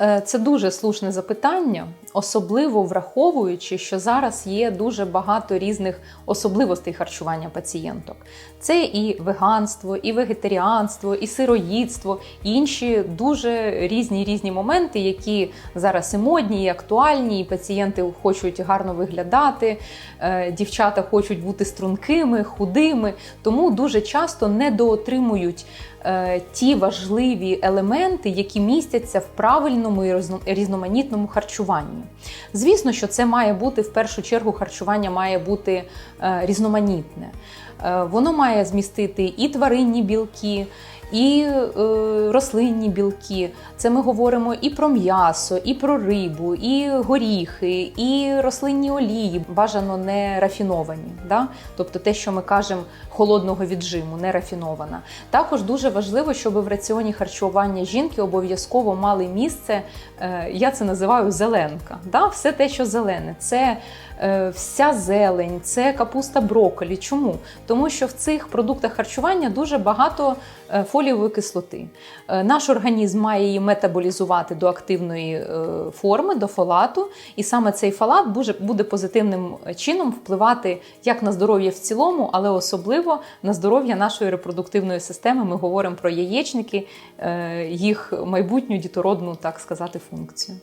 Е, Це дуже слушне запитання, особливо враховуючи, що зараз є дуже багато різних особливостей харчування пацієнток. Це і веганство, і вегетаріанство, і сироїдство, і інші дуже різні різні моменти, які зараз і модні, і актуальні, і пацієнти хочуть гарно виглядати, е, дівчата хочуть бути стрункими, худими, тому дуже часто недоотримують е, ті важливі елементи, які містяться в правильному і розно- різноманітному харчуванні. Звісно, що це має бути в першу чергу харчування має бути е, різноманітне. Е, Воно має змістити і тваринні білки, і е, рослинні білки. Це ми говоримо і про м'ясо, і про рибу, і горіхи, і рослинні олії, бажано не рафіновані. Да? Тобто те, що ми кажемо холодного віджиму, не рафінована. Також дуже важливо, щоб в раціоні харчування жінки обов'язково мали місце, е, я це називаю зеленка. Да? Все те, що зелене. Це вся зелень, це капуста брокколі. Чому? Тому що в цих продуктах харчування дуже багато е, фолієвої кислоти. Е, Наш організм має її метаболізувати до активної е, форми, до фолату, і саме цей фолат буде- позитивним чином впливати як на здоров'я в цілому, але особливо на здоров'я нашої репродуктивної системи. Ми говоримо про яєчники, е, їх майбутню дітородну, так сказати, функцію.